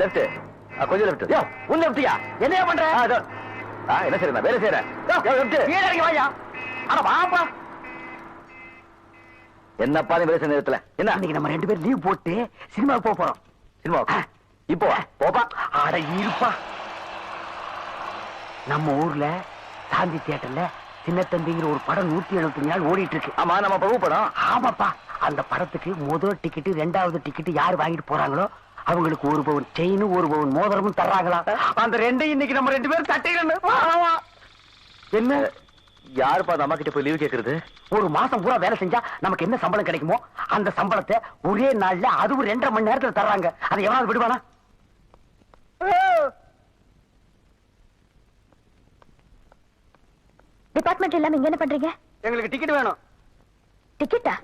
Left கொஞ்சம் left யோ உன் லெப்டியா என்னையா பண்ற? என்ன செய்யறேன் நான் வேலை செய்யறேன் லெஃப்ட் கீழே இறங்கி வாயா. அட வாப்பா. என்னப்பா நீ வேலை செய்ய நேரத்துல? என்ன? இன்னைக்கு நம்ம ரெண்டு பேரும் லீவ் போட்டு சினிமாவுக்கு போக போறோம். சினிமா இப்போ போப்பா. அட இருப்பா. நம்ம ஊர்ல சாந்தி தியேட்டர்ல சின்னத்தம்பிங்கிற ஒரு படம் நூத்தி எழுபத்தி நாள் ஓடிட்டு இருக்கு ஆமா நம்ம படம். ஆமாப்பா. அந்த படத்துக்கு முதல் டிக்கெட் ரெண்டாவது டிக்கெட் யார் வாங்கிட்டு போறாங்களோ அவங்களுக்கு ஒரு பவுன் செயின் ஒரு பவுன் மோதிரமும் தர்றாங்களா? அந்த ரெண்டையும் இன்னைக்கு நம்ம ரெண்டு பேரும் தட்டிக்கணும் என்ன? யாருப்பா அந்த அம்மா கிட்ட போய் லீவ் கேக்குறது? ஒரு மாசம் பூரா வேலை செஞ்சா நமக்கு என்ன சம்பளம் கிடைக்குமோ அந்த சம்பளத்தை ஒரே நாள்ல அதுவும் ரெண்டரை மணி நேரத்துல தர்றாங்க. அதை எவனாவது விடுவானா? டிபார்ட்மெண்ட் இல்லாம இங்க என்ன பண்றீங்க? எங்களுக்கு டிக்கெட் வேணும். டிக்கெட்டா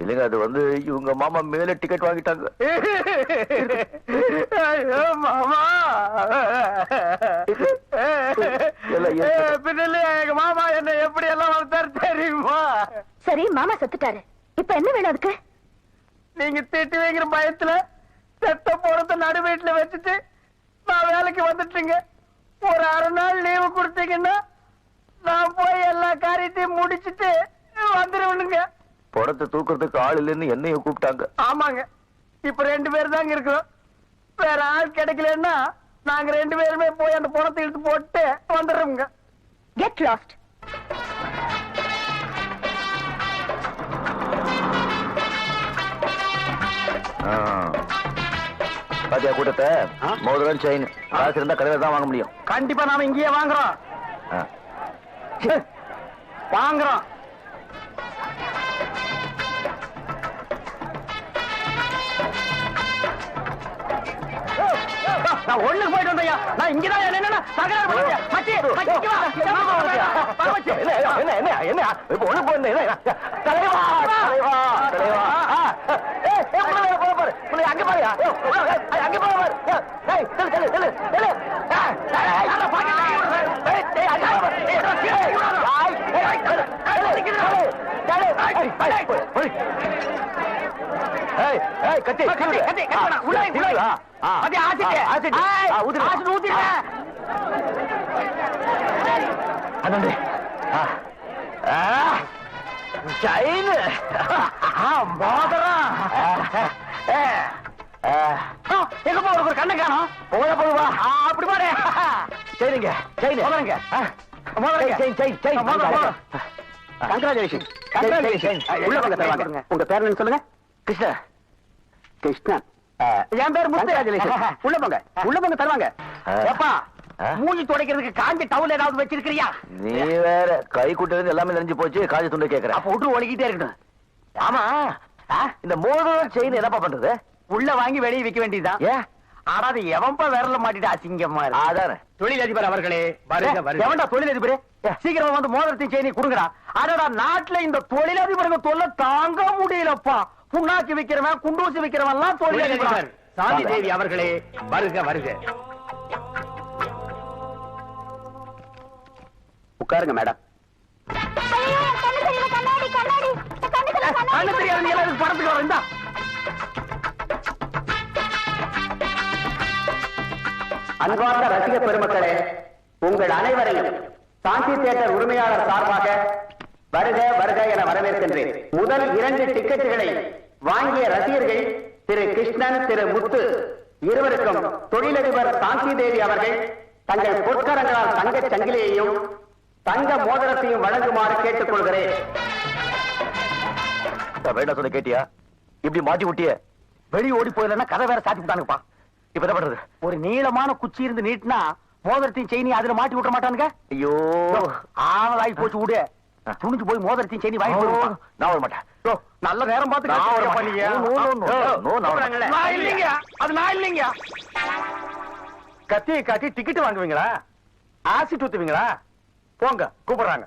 இல்லைங்க அது வந்து இவங்க மாமா மேல டிக்கெட் வாங்கிட்டாங்க. மாமா. எல்லாம் ஏன்? பின்னல எங்க மாமா என்ன எப்படி எல்லாம் வளர்த்தாரு தெரியுமா? சரி மாமா செத்துட்டாரு. இப்ப என்ன வேணும் அதுக்கு? நீங்க திட்டு வைக்கிற பயத்துல செத்த போறத நடு வீட்டுல வச்சுட்டு நான் வேலைக்கு வந்துட்டுங்க. ஒரு அரை நாள் லீவு கொடுத்தீங்கன்னா நான் போய் எல்லா காரியத்தையும் முடிச்சிட்டு வந்துருவனுங்க. படத்தை தூக்குறதுக்கு ஆள் இல்லைன்னு என்னையும் கூப்பிட்டாங்க. ஆமாங்க. இப்ப ரெண்டு பேர் தாங்க இருக்கிறோம். வேற ஆள் கிடைக்கலன்னா நாங்க ரெண்டு பேருமே போய் அந்த பணத்தை இழுத்து போட்டு வந்துடுறோங்க கெட் லாஸ்ட் ஆ. பாத்தியா கூட்டத்தை? மோதிரம் செயின் காசு இருந்தா கடையில தான் வாங்க முடியும். கண்டிப்பா நாம இங்கேயே வாங்குறோம். வாங்குறோம். நான் ஒண்ணுக்கு போயிட்டு வந்தையா நான் இங்கதான் என்னன்னா தகராறு பண்ணலையா மச்சி மச்சி இங்க வா. என்ன என்ன என்ன என்ன இப்ப ஒண்ணு போயிருந்தேன். என்ன? தலைவா தலைவா. தலைவா. ஏய், ஏய், உள்ள பாரு உள்ள அங்க ஏய், அங்க பாரு ஏய், ஏய், செல்லு செல்லு செல்லு செல்லு ஏய், ஏய், ஏய், யாரா பாக்கெட்ல கை விடுறது? ஏய், ஏய், அங்க வா, பாரு. ஏய், ஏய், ஏய், ஏய், ஏய், செல்லு, செல்லு, செல்லு, செல்லு, ஏய், ஏய், போய், போய். ஏய், ஏய், கத்தி. உள்ள உள்ள. அது ஆசிட்டு. ஆசிட்டு. ஆசிட்டு. ஆ. ஆ, ஒரு கண்ணு காணோம்? அப்படி பாரு சரிங்க. கங்க்ராச்சுலேஷன். உள்ள உங்க பேர் என்ன சொல்லுங்க. கிருஷ்ணா. கிருஷ்ணன் என் பேர் முத்து உள்ள போங்க. உள்ள போங்க தருவாங்க. ஆ. ஏப்பா ஆ. மூஞ்சி துடைக்கிறதுக்கு காஞ்ச டவுல் ஏதாவது வச்சிருக்கிறியா? நீ வேற கை குட்டது எல்லாமே நெஞ்சு போச்சு காஜ துண்டு கேக்குற. அப்ப விட்டு ஒழுகிட்டே இருக்கட்டும் ஆமா. ஆ? இந்த மோதிரம் செயின் என்னப்பா பண்றது? உள்ள வாங்கி வெளியே விக்க வேண்டியதுதான் ஏன் ஆனா அது எவன்பா விரல மாட்டிட்டு அசிங்கமா இருக்கு? அதானே. தொழிலதிபர் அவர்களே எவன்டா தொழிலதிபரே? சீக்கிரமா வந்து மோதிரத்தையும் செய்தி கொடுங்கடா. அதோட நாட்டுல இந்த தொழிலதிபருக்கு தொல்லை தாங்க முடியலப்பா. புண்ணாக்கு விக்கிறவன் குண்டூசி விக்கிறவன் எல்லாம் தொழிலதிபர் சாந்தி தேவி அவர்களே வருக வருக. உட்காருங்க மேடம். கண்ணு தெரியாது படத்துக்கு அன்பார்ந்த ரசிக பெருமக்களே உங்கள் அனைவரையும் சாந்தி தியேட்டர் உரிமையாளர் சார்பாக வருக வருக என வரவேற்கின்றேன். முதல் இரண்டு டிக்கெட்டுகளை வாங்கிய ரசிகர்கள் திரு கிருஷ்ணன் திரு முத்து இருவருக்கும் தொழிலதிபர் சாந்தி தேவி அவர்கள் தங்கள் பொற்கரங்களால் தங்கச் சங்கிலியையும் தங்க மோதிரத்தையும் வழங்குமாறு கேட்டுக்கொள்கிறேன். வேண்டாம் சொல்ல கேட்டியா? இப்படி மாட்டி விட்டிய வெளி ஓடி போயிடலன்னா கதை வேற சாத்தி விட்டானுப்பா இப்ப என்ன பண்றது? ஒரு நீளமான குச்சி இருந்து நீட்டினா மோதிரத்தையும் செயினி அதுல மாட்டி விட மாட்டானுங்க? ஐயோ. ஆவலாகி போச்சு விடு துணிஞ்சு போய் மோதிரத்தையும் செயினி வாங்கி போடுவா நான் வர மாட்டேன். நல்ல நேரம் பார்த்து நான் வர மாட்டேன். நான் இல்லைங்க. அது நான் இல்லைங்க. கத்தி காட்டி டிக்கெட் வாங்குவீங்களா? ஆசிட் ஊத்துவீங்களா போங்க கூப்பிடுறாங்க.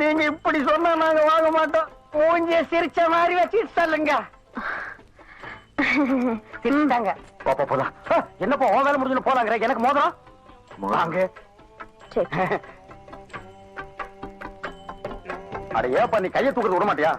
நீங்க இப்படி சொன்னா நாங்க வாங்க மாட்டோம். மூஞ்சிய சிரிச்ச மாதிரி வச்சு சொல்லுங்க. சிரிச்சாங்க பாப்பா போலாம். என்னப்பா உன் வேலை முடிஞ்சு போலாங்கிற? எனக்கு மோதிரம்? வாங்க. அட ஏப்பா நீ கையை தூக்குறது விட மாட்டியா?